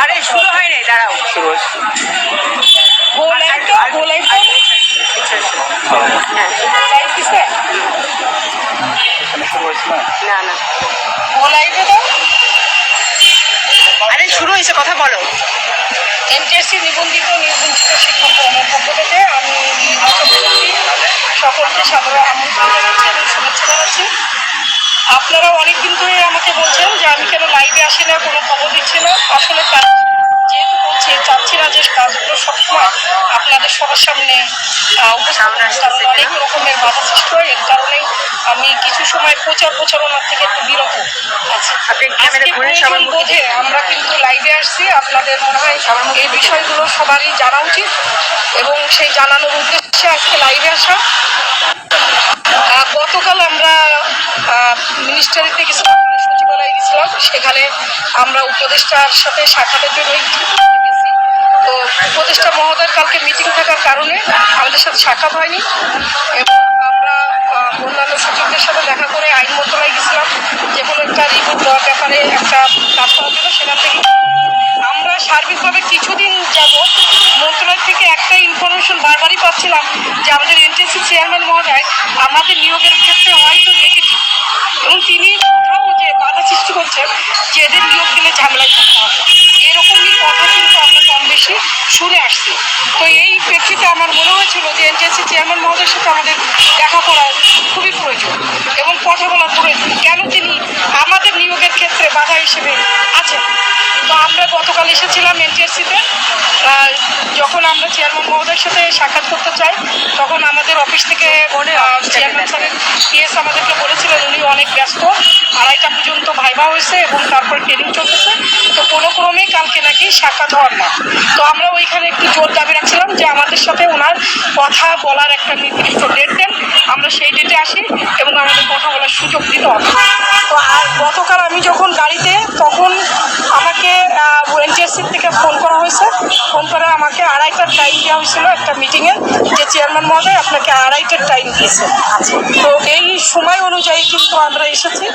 আরে শুরু হয় নাই দাঁড়াও। হ্যাঁ। না না। আরে শুরু হয়েছে কথা বলো। এনটিএসসি নিবন্ধিত নিবন্ধিত শিক্ষক পক্ষ থেকে আমি সকলকে সাধারণ আমন্ত্রণ জানাচ্ছি এবং শুভেচ্ছা জানাচ্ছি। আপনারা অনেকদিন ধরে আমাকে বলছেন যে আমি কেন লাইভে আসি না কোনো খবর দিচ্ছি না। আসলে যেহেতু বলছি চাচ্ছি না যে কাজগুলো সবসময় আপনাদের সবার সামনে কারণ অনেক রকমের বাধা সৃষ্টি হয়। এর কারণেই আমি কিছু সময় প্রচার প্রচারণার থেকে একটু বিরত বোধে আমরা কিন্তু লাইভে আসছি। আপনাদের মনে হয় এই বিষয়গুলো সবারই জানা উচিত এবং সেই জানানোর উদ্দেশ্যে আজকে লাইভে আসা। গতকাল আমরা মিনিস্টারিতে গেছিলাম সচিবালয়ে গেছিলাম সেখানে আমরা উপদেষ্টার সাথে সাক্ষাতের জন্য তো উপদেষ্টা মহোদয়ের কালকে মিটিং থাকার কারণে আমাদের সাথে সাক্ষাৎ হয়নি এবং আমরা অন্যান্য সচিবদের সাথে দেখা করে আইন মন্ত্রণালয়ে গেছিলাম, যে কোনো একটা রিপোর্ট দেওয়ার ব্যাপারে একটা কাজ করার জন্য সেখান থেকে। আমরা সার্বিকভাবে কিছুদিন যাব মন্ত্রণালয় থেকে একটা ইনফরমেশন বারবারই পাচ্ছিলাম যে আমাদের এনটিএসসি চেয়ারম্যান মহোদয় আমাদের নিয়োগের ক্ষেত্রে হয়তো নেগেটিভ এবং তিনি কোথাও যে বাধা সৃষ্টি করছেন যে এদের নিয়োগ দিলে ঝামেলায় থাকতে হবে এরকমই কথা কিন্তু আমরা কম বেশি শুনে আসছি তো এই প্রেক্ষিতে হয়েছিল যে এনটিএসসি চেয়ারম্যান মহোদয়ের সাথে আমাদের দেখা করা খুবই প্রয়োজন এবং কথা বলা প্রয়োজন কেন তিনি আমাদের নিয়োগের ক্ষেত্রে বাধা হিসেবে তো আমরা গতকাল এসেছিলাম এনটিএসসিতে যখন আমরা চেয়ারম্যান মহোদয়ের সাথে সাক্ষাৎ করতে চাই, তখন আমাদের অফিস থেকে চেয়ারম্যান স্যারের পিএস আমাদেরকে বলেছিলেন উনি অনেক ব্যস্ত। আড়াইটা পর্যন্ত ভাইবা হয়েছে এবং তারপর ট্রেনিং চলতেছে। তো কোনো ক্রমেই কালকে নাকি সাক্ষাৎ হওয়ার না। তো আমরা ওইখানে একটু জোর দাবি রাখছিলাম যে আমাদের সাথে ওনার কথা বলার একটা নির্দিষ্ট ডেট দেন। আমরা সেই ডেটে আসি এবং আমাদের কথা বলার সুযোগ দিতে হবে। তো আর গতকাল আমি যখন গাড়িতে, তখন আমাকে এনটিএসসি থেকে ফোন করে আমাকে আড়াইটার টাইম দেওয়া হয়েছিল একটা মিটিংয়ে যে চেয়ারম্যান মহোদয় আপনাকে আড়াইটার টাইম দিয়েছে। তো এই সময় অনুযায়ী কিন্তু আমরা এসেছি।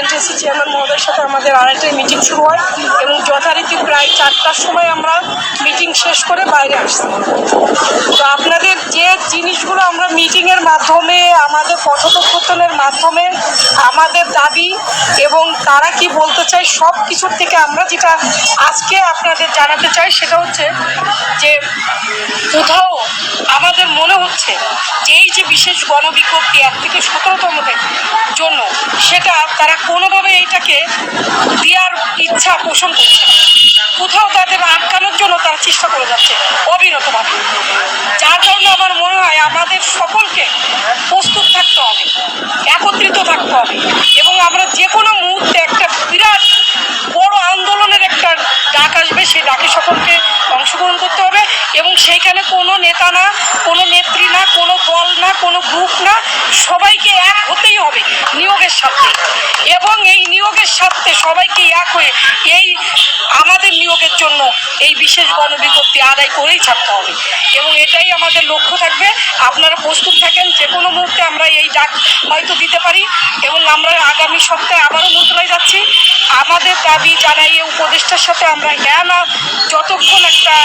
এনটিএসসি চেয়ারম্যান মহোদয়ের সাথে আমাদের আড়াইটায় মিটিং শুরু হয় এবং যথারীতি প্রায় চারটার সময় আমরা মিটিং শেষ করে বাইরে আসছি। তো আপনাদের যে জিনিসগুলো আমরা মিটিংয়ের মাধ্যমে, আমাদের কথোপকথনের মাধ্যমে, আমাদের দাবি এবং তারা কি বলতে চায় সব কিছুর থেকে আমরা যেটা আজকে আপনাদের জানাতে চাই, সেটা যে কোথাও আমাদের মনে হচ্ছে যে এই যে বিশেষ গণবিজ্ঞপ্তি এক থেকে সতেরোতম জন্য, সেটা তারা কোনোভাবে এইটাকে দেওয়ার ইচ্ছা পোষণ করছে কোথাও তাদের আটকানোর জন্য তারা চেষ্টা করে যাচ্ছে অবিরতভাবে যার কারণে আমার মনে হয় আমাদের সকলকে প্রস্তুত থাকতে হবে, একত্রিত থাকতে হবে এবং আমরা যে কোনো না কোনো গ্রুপ না, সবাইকে এক হতেই হবে নিয়োগের সাথে এবং এই নিয়োগের সাথে সবাইকে এক হয়ে এই জন্য এই বিশেষ গণবিজ্ঞপ্তি আদায় করেই থাকতে হবে। এবং এটাই আমাদের লক্ষ্য থাকবে। আপনারা প্রস্তুত থাকেন, যে কোনো মুহূর্তে আমরা এই ডাক হয়তো দিতে পারি। এবং আমরা আগামী সপ্তাহে আবারও মন্ত্রণালয় যাচ্ছি। আমাদের দাবি জানাইয়ে উপদেষ্টার সাথে আমরা হ্যাঁ না যতক্ষণ একটা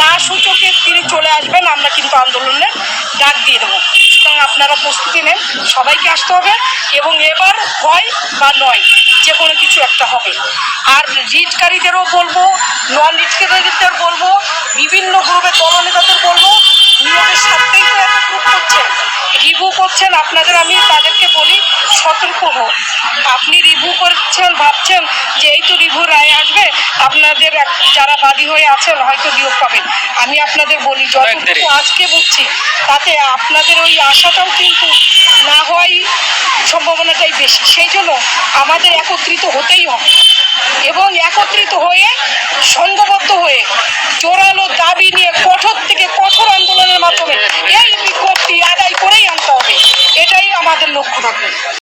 না সূচকে তিনি চলে আসবেন, আমরা কিন্তু আন্দোলনের ডাক দিয়ে দেবো। সুতরাং আপনারা প্রস্তুতি নেন, সবাইকে আসতে হবে। এবং এবার হয় বা নয় যে কোনো কিছু একটা হবে। আর রিটকারীদেরও বলব নন রিটকারীদের বলব বিভিন্ন গ্রুপের দলনেতাদের বলব নিয়মের সাথেই তো এত গ্রুপ করছেন রিভিউ করছেন আপনাদের আমি তাদেরকে বলি সতর্ক হোক আপনি রিভিউ করছেন ভাবছেন যে এই তো রিভিউ রায় আসবে আপনাদের যারা বাদী হয়ে আছেন হয়তো নিয়োগ পাবেন। আমি আপনাদের বলি যতটুকু আজকে বুঝছি তাতে আপনাদের ওই আশাটাও কিন্তু সম্ভাবনাটাই বেশি। সেই জন্য আমাদের একত্রিত হতেই হবে। এবং একত্রিত হয়ে, সংঘবদ্ধ হয়ে, জোরালো দাবি নিয়ে কঠোর থেকে কঠোর আন্দোলনের মাধ্যমে এই বিজ্ঞপ্তি আদায় করেই আনতে হবে। এটাই আমাদের লক্ষ্য থাকবে।